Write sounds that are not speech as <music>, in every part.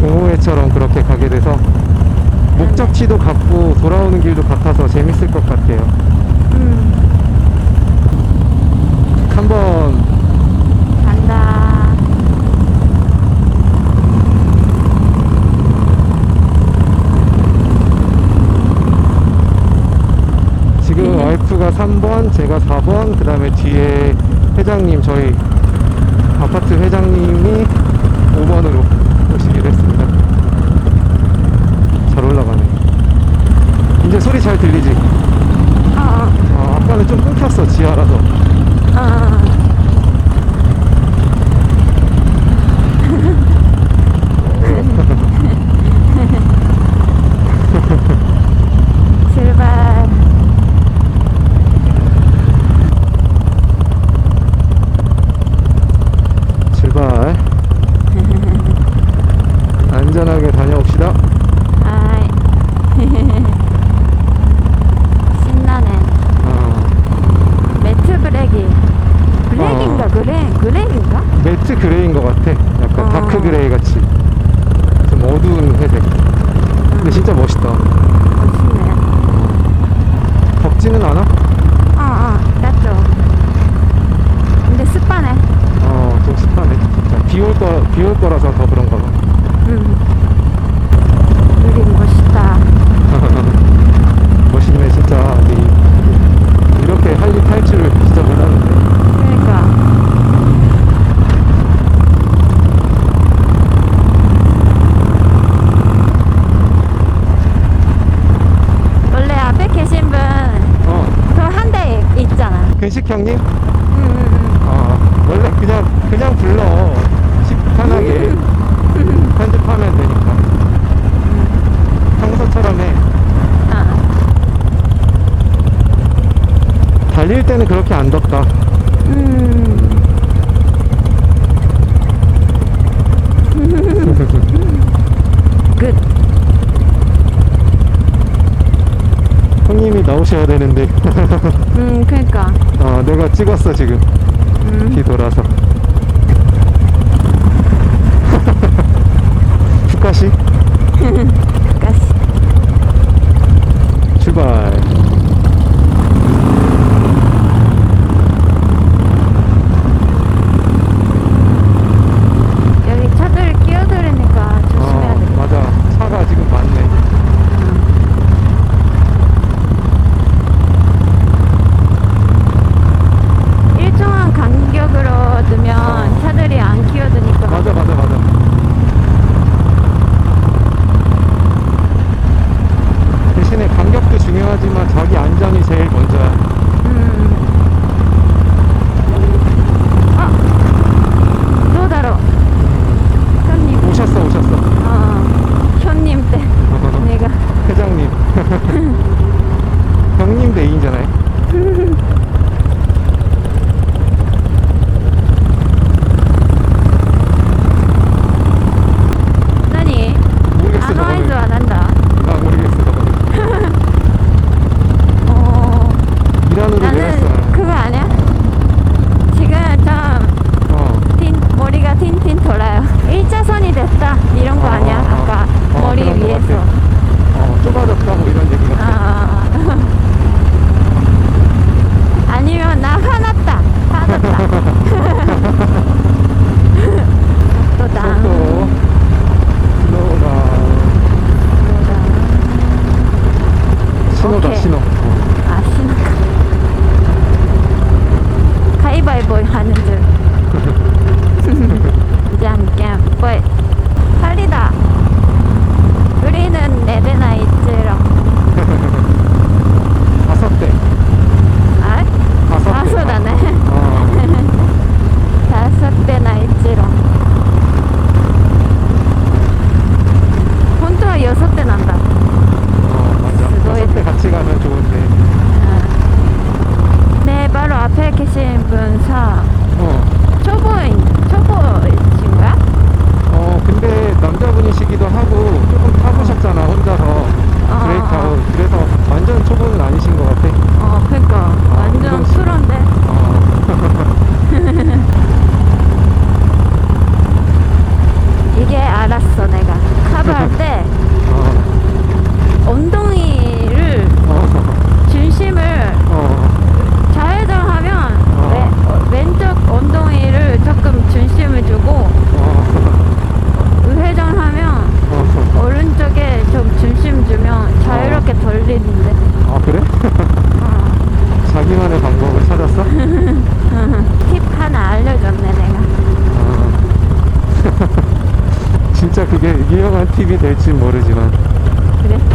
동호회처럼 그렇게 가게 돼서 목적지도 같고 돌아오는 길도 같아서 재밌을 것 같아요. 음, 한번 간다. 지금 와이프가 3번, 제가 4번, 그 다음에 뒤에 회장님, 저희 아파트 회장님이 5번으로 오시기로 했습니다. 잘 올라가네. 이제 소리 잘 들리지? 어, 아, 아까는 좀 끊겼어, 지하라서. 어, 어. 출발. 출발. 안전하게 다녀옵시다. 아이. 신나네. 어, 매트 브렉이. 어. 그래? 그렉인가? 매트 그레이인 것 같아. 약간 어. 다크 그레이 같이. 좀 어두운 회색. 근데 진짜 멋있다. 멋있네. 덥지는 않아? 어, 어, 맞죠. 근데 습하네. 어, 좀 습하네. 진짜. 비올 거, 비올 거라서 더 그런가 봐. 음. 우리 멋있다. <laughs> 멋있네, 진짜. 이- 이렇게 탈줄을 진짜 몰랐는데. 그러니까. 원래 앞에 계신 분, 어, 그 한 대 근식 형님? 어, 원래 그냥, 그냥 불러. 식 편하게. <laughs> 편집하면 되니까. 평소처럼 해. 음. 아, 달릴 때는 그렇게 안 덥다. 음. 끝. 형님이 나오셔야 되는데. <laughs> 음, 그러니까. 어, 내가 찍었어, 지금. 음. 뒤돌아서. <laughs> 푸카시? 가시. <laughs> 꿀팁이 될지 모르지만 그래?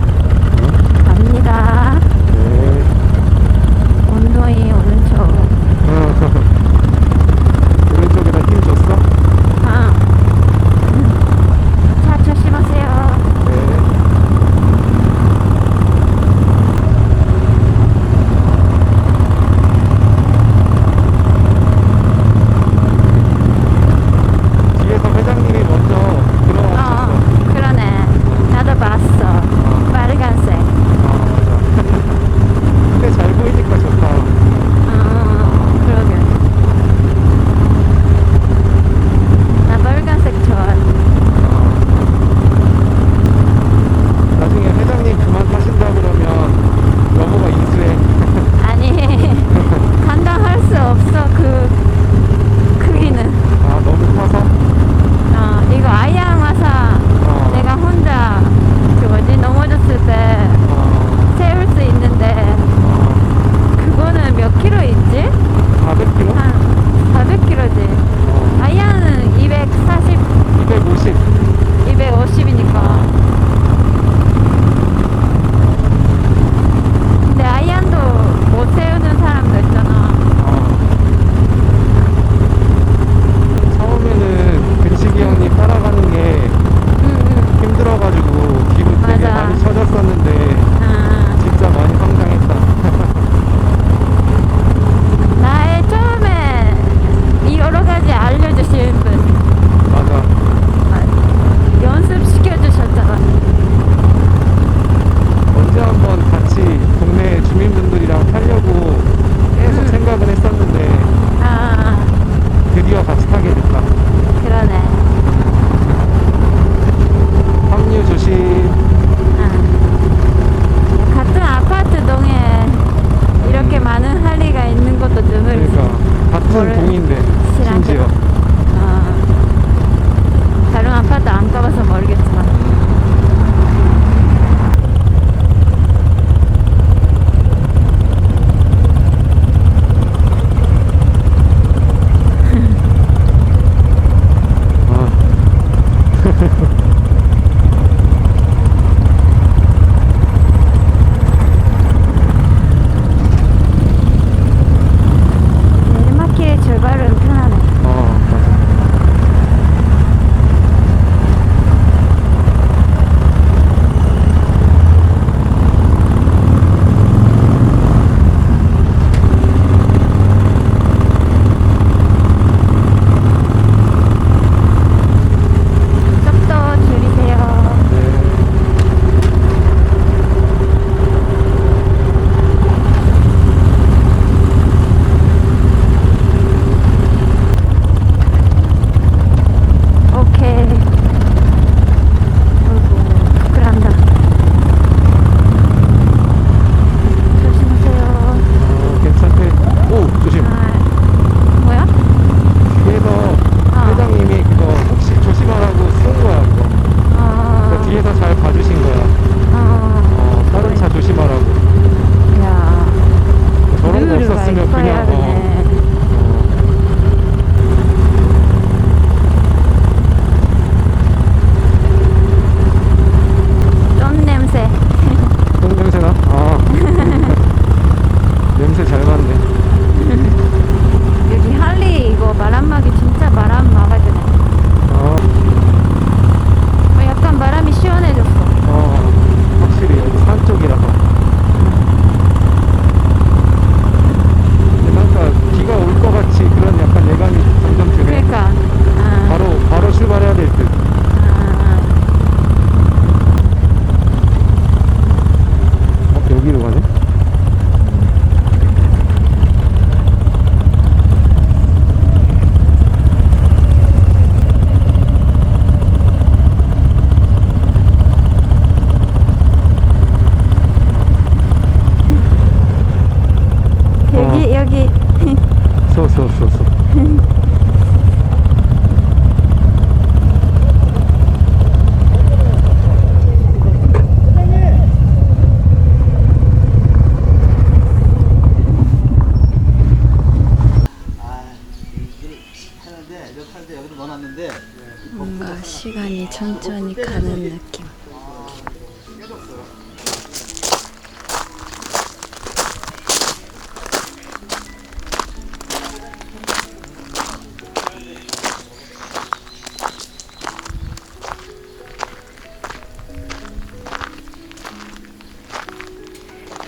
indi. 천천히 가는 느낌.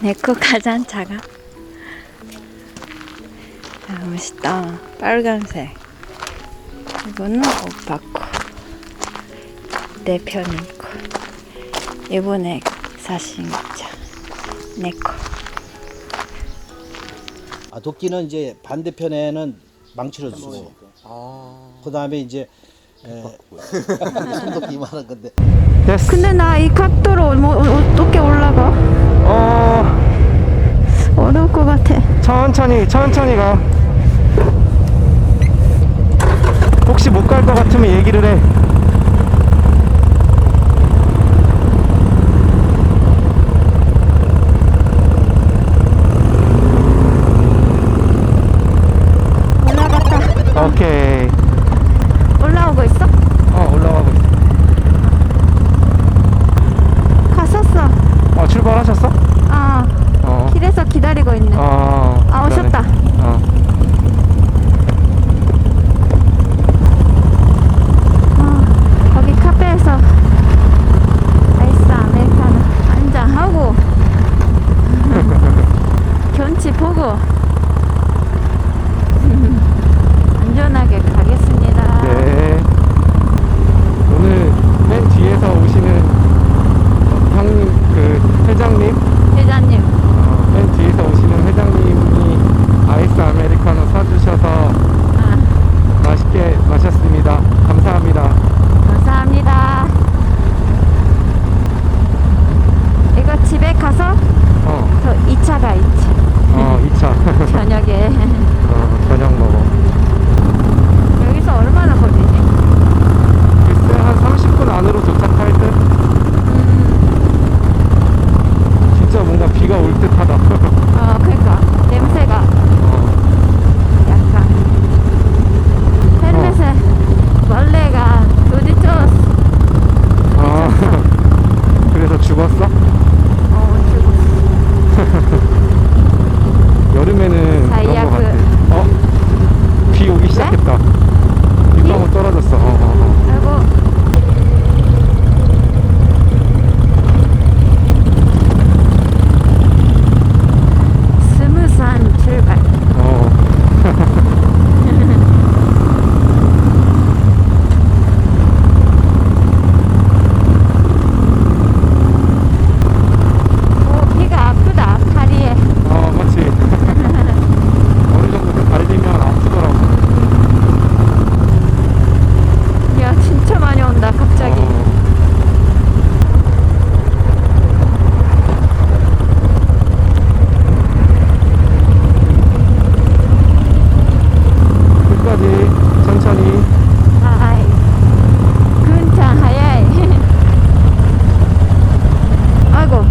내거 가장 작아. 아, 멋있다. 빨간색. 이거는 오빠 거. 내 편인 거. 이번에 사진자. 내 거. 아, 도끼는 이제 반대편에는 망치를 주고 그 다음에 이제 에, <laughs> 손도끼 이만한 건데 됐어. 근데 나 이 각도로 뭐, 어떻게 올라가? 어, 어려울 것 같아. 천천히, 천천히 가. 혹시 못 갈 것 같으면 얘기를 해. 비 오기 시작했다. 빗방울 떨어졌어. 어, 어, 어. 아이고. 스무스한 출발. 어. 오, 배가 아프다, 다리에. 어, 맞지. 어느 정도 달리면 아프더라고. 야, 진짜 많이 온다, 갑자기. 어. 끝까지 천천히. 아이, 근창 하야이. 아이고,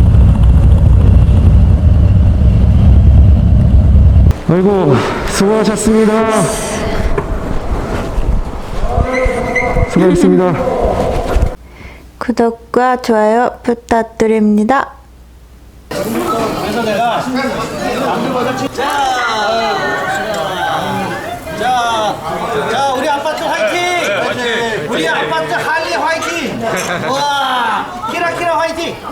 아이고, 수고하셨습니다. 수고하셨습니다. 구독과 좋아요 부탁드립니다. 자, 자 우리 아파트 화이팅! 우리 아파트 할리 화이팅! <laughs> 와, 키라키라 화이팅!